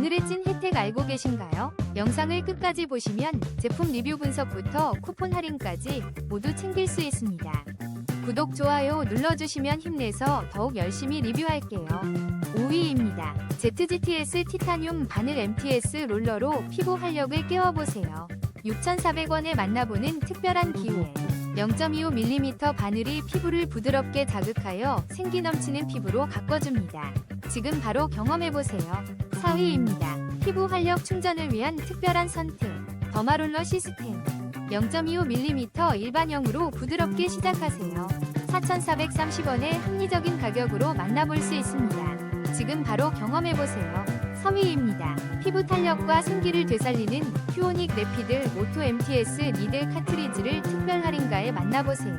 오늘의 찐 혜택 알고 계신가요? 영상을 끝까지 보시면 제품 리뷰 분석부터 쿠폰 할인까지 모두 챙길 수 있습니다. 구독, 좋아요 눌러주시면 힘내서 더욱 열심히 리뷰할게요. 5위입니다. ZGTS 티타늄 바늘 MTS 롤러로 피부 활력을 깨워보세요. 6,400원에 만나보는 특별한 기회. 0.25mm 바늘이 피부를 부드럽게 자극하여 생기 넘치는 피부로 가꿔줍니다. 지금 바로 경험해보세요. 4위입니다. 피부 활력 충전을 위한 특별한 선택. 더마롤러 시스템. 0.25mm 일반형으로 부드럽게 시작하세요. 4,430원의 합리적인 가격으로 만나볼 수 있습니다. 지금 바로 경험해보세요. 3위입니다. 피부 탄력과 생기를 되살리는 퓨오닉 레피들 오토 MTS 니들 카트리지를 특별 할인가에 만나보세요.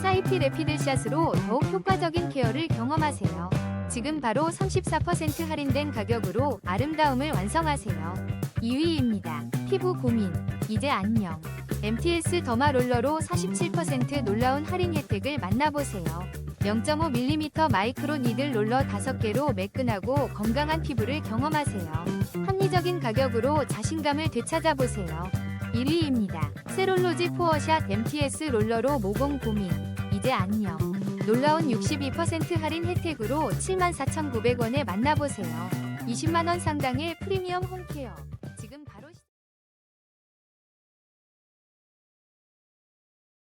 사이피 레피들 샷으로 더욱 효과적인 케어를 경험하세요. 지금 바로 34% 할인된 가격으로 아름다움을 완성하세요. 2위입니다. 피부 고민, 이제 안녕. MTS 더마 롤러로 47% 놀라운 할인 혜택을 만나보세요. 0.5mm 마이크로 니들 롤러 5개로 매끈하고 건강한 피부를 경험하세요. 합리적인 가격으로 자신감을 되찾아보세요. 1위입니다. 세롤로지 포어샷 MTS 롤러로 모공 고민, 이제 안녕. 놀라운 62% 할인 혜택으로 74,900원에 만나보세요. 20만원 상당의 프리미엄 홈케어.